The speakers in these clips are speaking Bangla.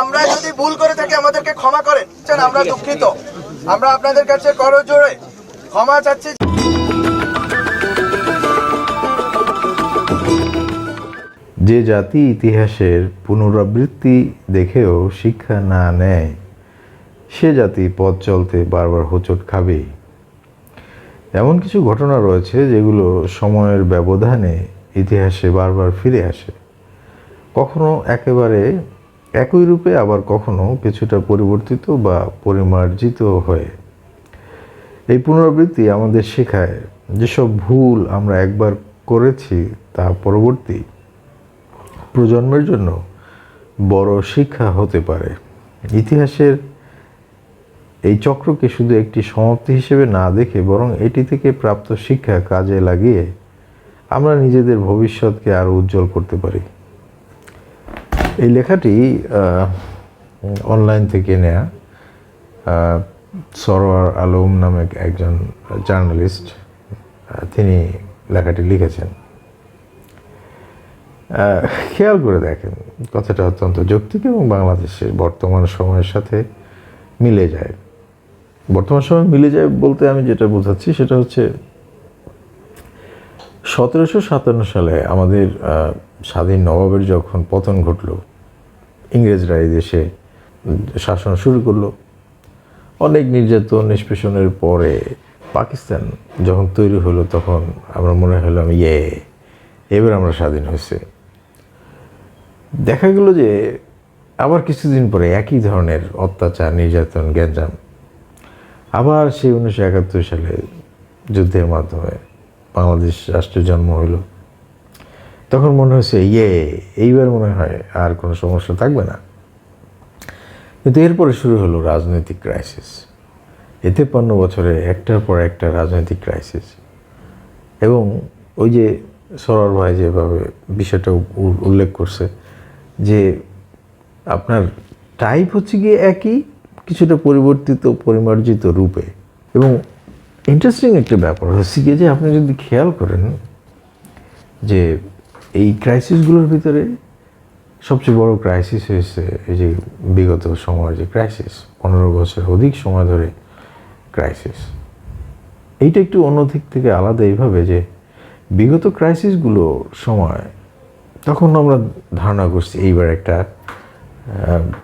আমরা যদি ভুল করে থাকি, আমাদেরকে ক্ষমা করেন। আমরা দুঃখিত। আমরা আপনাদের কাছে করজোড়ে ক্ষমা চাচ্ছি। যে জাতি ইতিহাসের পুনরাবৃত্তি দেখেও শিক্ষা না নেয়, সে জাতি পথ চলতে বারবার হোঁচট খাবেই এমন কিছু ঘটনা রয়েছে যেগুলো সময়ের ব্যবধানে ইতিহাসে বারবার ফিরে আসে। কখনো একেবারে একই রূপে আবার কখনো কিছুটা পরিবর্তিত বা পরিমার্জিত হয়ে। এই পুনরাবৃত্তি আমাদের শেখায় যেসব ভুল আমরা একবার করেছি তা পরবর্তী প্রজন্মের জন্য বড় শিক্ষা হতে পারে। ইতিহাসের এই চক্রকে শুধু একটি সমাপ্তি হিসেবে না দেখে বরং এটি থেকে প্রাপ্ত শিক্ষা কাজে লাগিয়ে আমরা নিজেদের ভবিষ্যৎকে আরও উজ্জ্বল করতে পারি। এই লেখাটি অনলাইন থেকে নেয়া সরোয়ার আলম নামে একজন জার্নালিস্ট তিনি লেখাটি লিখেছেন। খেয়াল করে দেখেন, কথাটা অত্যন্ত যৌক্তিক এবং বাংলাদেশের বর্তমান সময়ের সাথে মিলে যায়। বর্তমান সময় মিলে যায় বলতে আমি যেটা বোঝাচ্ছি সেটা হচ্ছে, সতেরোশো সাতান্ন সালে আমাদের স্বাধীন নবাবের যখন পতন ঘটল ইংরেজরা এই দেশে শাসন শুরু করল। অনেক নির্যাতন, নিষ্পেষণের পরে পাকিস্তান যখন তৈরি হলো, তখন আমরা মনে হলাম ইয়ে এবার আমরা স্বাধীন হয়েছে। দেখা গেল যে আবার কিছুদিন পরে একই ধরনের অত্যাচার, নির্যাতন, গ্যাঞ্জাম আবার সেই উনিশশো একাত্তর সালে যুদ্ধের মাধ্যমে বাংলাদেশ রাষ্ট্রের জন্ম হইল তখন মনে হয়েছে ইয়ে এইবার মনে হয় আর কোনো সমস্যা থাকবে না। কিন্তু এরপরে শুরু হলো রাজনৈতিক ক্রাইসিস এতে পনেরো বছরে একটার পর একটা রাজনৈতিক ক্রাইসিস এবং ওই যে সরোয়ার ভাই যেভাবে বিষয়টা উল্লেখ করছে যে আপনার টাইপ হচ্ছে গিয়ে একই, কিছুটা পরিবর্তিত, পরিমার্জিত রূপে। এবং ইন্টারেস্টিং একটা ব্যাপার হচ্ছে গিয়ে যে আপনি যদি খেয়াল করেন যে এই ক্রাইসিসগুলোর ভিতরে সবচেয়ে বড় ক্রাইসিস হয়েছে এই যে বিগত সময়ের যে ক্রাইসিস পনেরো বছর অধিক সময় ধরে ক্রাইসিস এইটা একটু অন্য দিক থেকে আলাদা এইভাবে যে বিগত ক্রাইসিসগুলো সময়, তখন আমরা ধারণা করছি এইবার একটা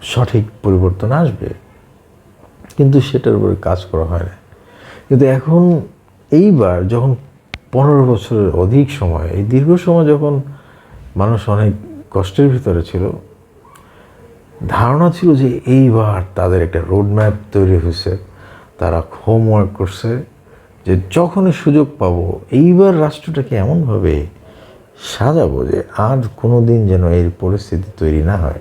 সঠিক পরিবর্তন আসবে। কিন্তু সেটার উপরে কাজ করা হয় না। কিন্তু এখন এইবার যখন পনেরো বছরের অধিক সময়, এই দীর্ঘ সময় যখন মানুষ অনেক কষ্টের ভিতরে ছিল। ধারণা ছিল যে এইবার তাদের একটা রোডম্যাপ তৈরি হয়েছে, তারা হোমওয়ার্ক করছে, যে যখনই সুযোগ পাব এইবার রাষ্ট্রটাকে এমনভাবে সাজাবো যে আর কোনো দিন যেন এই পরিস্থিতি তৈরি না হয়।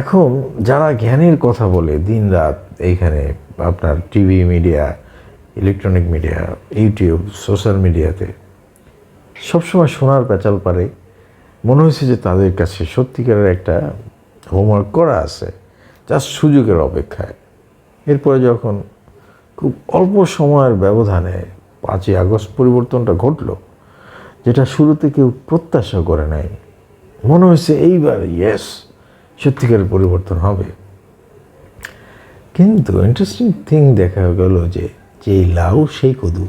এখন যারা জ্ঞানের কথা বলে দিন রাত এইখানে আপনার TV media electronic media YouTube social মিডিয়াতে সবসময় সোনার পেঁচাল পারে মনে হয়েছে যে তাদের কাছে সত্যিকারের একটা হোমওয়ার্ক করা আছে জাস্ট সুযোগের অপেক্ষায়। এরপরে যখন খুব অল্প সময়ের ব্যবধানে পাঁচই আগস্ট পরিবর্তনটা ঘটলো, যেটা শুরুতে কেউ প্রত্যাশা করে নাই, মনে হয়েছে এইবার ইয়েস সত্যিকারের পরিবর্তন হবে। কিন্তু ইন্টারেস্টিং থিং দেখা গেল যে যেই লাউ, সেই কদু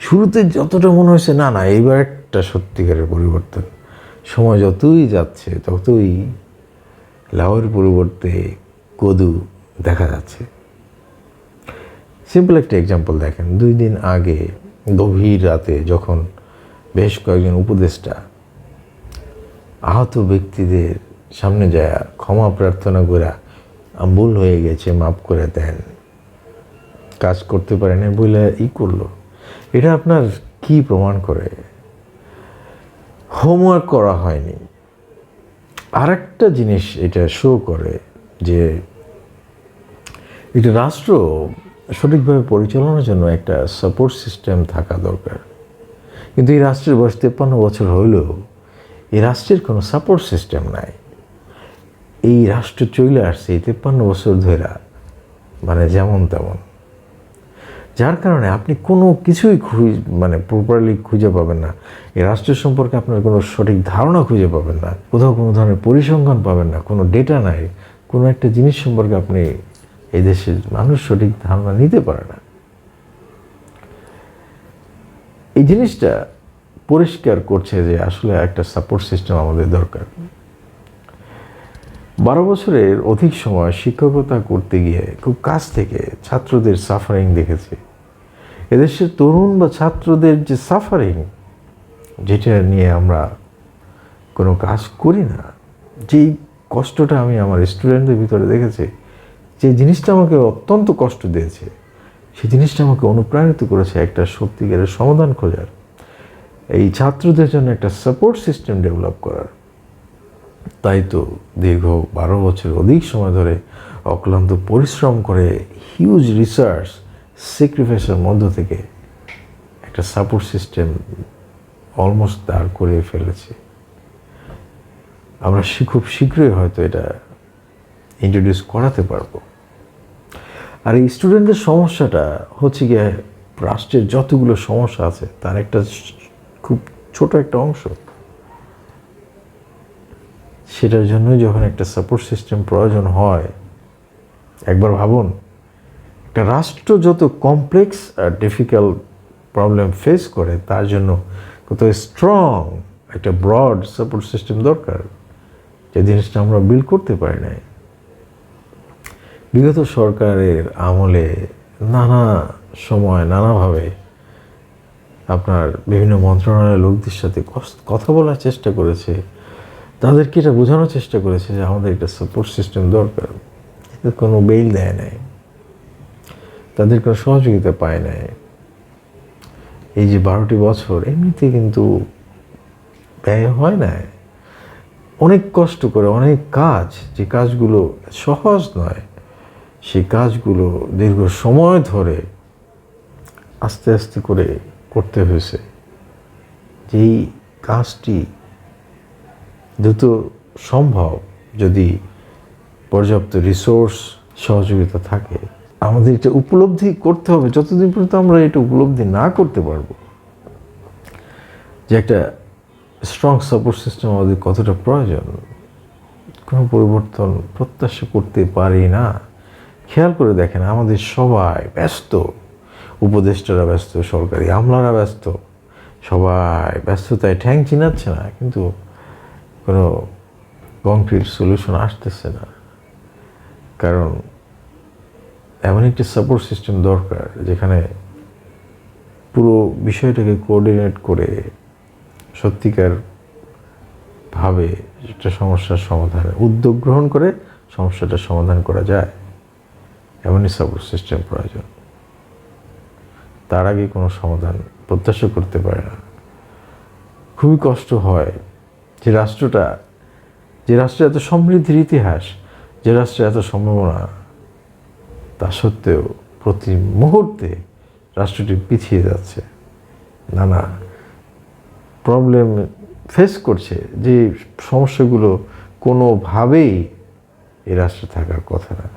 শুরুতে যতটা মনে হয়েছে, না না, এইবার একটা সত্যিকারের পরিবর্তন। সময় যতই যাচ্ছে, ততই লাউয়ের পরিবর্তে কদু দেখা যাচ্ছে। সিম্পল একটা এক্সাম্পল দেখেন। দুই দিন আগে, গভীর রাতে যখন বেশ কয়েকজন উপদেষ্টা আহত ব্যক্তিদের সামনে যায়, ক্ষমা প্রার্থনা করে ভুল হয়ে গেছে, মাফ করে দেন, কাজ করতে পারে না বলে ই করল। এটা আপনার কি প্রমাণ করে? হোমওয়ার্ক করা হয়নি। আরেকটা জিনিস এটা শো করে যে এটা রাষ্ট্র সঠিকভাবে পরিচালনার জন্য একটা সাপোর্ট সিস্টেম থাকা দরকার। কিন্তু এই রাষ্ট্রের বয়স তেপ্পান্ন বছর হইলেও এই রাষ্ট্রের কোনো সাপোর্ট সিস্টেম নাই। এই রাষ্ট্র চলে আসছে এই তেপ্পান্ন বছর ধরে মানে যেমন তেমন। যার কারণে আপনি কোনো কিছুই খুঁজ- মানে প্রপারলি খুঁজে পাবেন না। এই রাষ্ট্র সম্পর্কে আপনার কোনো সঠিক ধারণা খুঁজে পাবেন না। কোথাও কোনো ধরনের পরিসংখ্যান পাবেন না। কোনো ডেটা নাই। কোনো একটা জিনিস সম্পর্কে আপনি এই দেশের মানুষ সঠিক ধারণা নিতে পারে না। এই জিনিসটা পরিষ্কার করছে যে আসলে একটা সাপোর্ট সিস্টেম আমাদের দরকার। বারো বছরের অধিক সময় শিক্ষকতা করতে গিয়ে খুব কাছ থেকে ছাত্রদের সাফারিং দেখেছি। এদেশের তরুণ বা ছাত্রদের যে সাফারিং যেটা নিয়ে আমরা কোনো কাজ করি না, যেই কষ্টটা আমি আমার স্টুডেন্টদের ভিতরে দেখেছি, যে জিনিসটা আমাকে অত্যন্ত কষ্ট দিয়েছে, সেই জিনিসটা আমাকে অনুপ্রাণিত করেছে একটা সত্যিকারের সমাধান খোঁজার। এই ছাত্রদের জন্য একটা সাপোর্ট সিস্টেম ডেভেলপ করার। তাই তো দীর্ঘ বারো বছর অধিক সময় ধরে অক্লান্ত পরিশ্রম করে হিউজ রিসার্চ স্যাক্রিফাইসের মধ্য থেকে একটা সাপোর্ট সিস্টেম অলমোস্ট দাঁড় করে ফেলেছি। আমরা খুব শীঘ্রই হয়তো এটা ইন্ট্রোডিউস করাতে পারব। আর এই স্টুডেন্টদের সমস্যাটা হচ্ছে গিয়ে রাষ্ট্রের যতগুলো সমস্যা আছে, তার একটা খুব ছোট একটা অংশ। সেটার জন্যই যখন একটা সাপোর্ট সিস্টেম প্রয়োজন হয়, একবার ভাবুন একটা রাষ্ট্র যত কমপ্লেক্স আর ডিফিকাল্ট প্রবলেম ফেস করে, তার জন্য কত স্ট্রং একটা ব্রড সাপোর্ট সিস্টেম দরকার। যে জিনিসটা আমরা বিল করতে পারি নাই। বিগত সরকারের আমলে নানা সময় নানাভাবে আপনার বিভিন্ন মন্ত্রণালয়ের লোকদের সাথে কথা বলার চেষ্টা করেছে। তাদেরকে এটা বোঝানোর চেষ্টা করেছে যে আমাদের একটা সাপোর্ট সিস্টেম দরকার। কোনো বেল দেয় নাই। তাদের কোনো সহযোগিতা পায় নাই। এই যে বারোটি বছর, এমনিতে কিন্তু ব্যয় হয় না অনেক কষ্ট করে, অনেক কাজ, যে কাজগুলো সহজ নয়, সেই কাজগুলো দীর্ঘ সময় ধরে আস্তে আস্তে করে করতে হয়েছে। যেই কাজটি দ্রুত সম্ভব যদি পর্যাপ্ত রিসোর্স, সহযোগিতা থাকে আমাদের এটা উপলব্ধি করতে হবে, যতদিন পর্যন্ত আমরা এটা উপলব্ধি না করতে পারব। যে একটা স্ট্রং সাপোর্ট সিস্টেম আমাদের কতটা প্রয়োজন, কোনো পরিবর্তন প্রত্যাশা করতে পারি না। খেয়াল করে দেখেন, আমাদের সবাই ব্যস্ত। উপদেষ্টারা ব্যস্ত, সরকারি আমলারা ব্যস্ত। সবাই ব্যস্ততায় ঠ্যাং চিনাচ্ছে না, কিন্তু কোনো কংক্রিট সলিউশন আসতেছে না। কারণ এমন একটি সাপোর্ট সিস্টেম দরকার যেখানে পুরো বিষয়টাকে কোঅর্ডিনেট করে সত্যিকার ভাবে একটা সমস্যার সমাধানে উদ্যোগ গ্রহণ করে সমস্যাটার সমাধান করা যায়। এমনই সাপোর্ট সিস্টেম প্রয়োজন। তার আগে কোনো সমাধান প্রত্যাশা করতে পারে না। খুবই কষ্ট হয় যে রাষ্ট্রটা, যে রাষ্ট্রে এত সমৃদ্ধির ইতিহাস, যে রাষ্ট্রে এত সম্ভাবনা তা সত্ত্বেও প্রতি মুহূর্তে রাষ্ট্রটি পিছিয়ে যাচ্ছে। নানা প্রবলেম ফেস করছে যে সমস্যাগুলো কোনোভাবেই এ রাষ্ট্রে থাকার কথা না।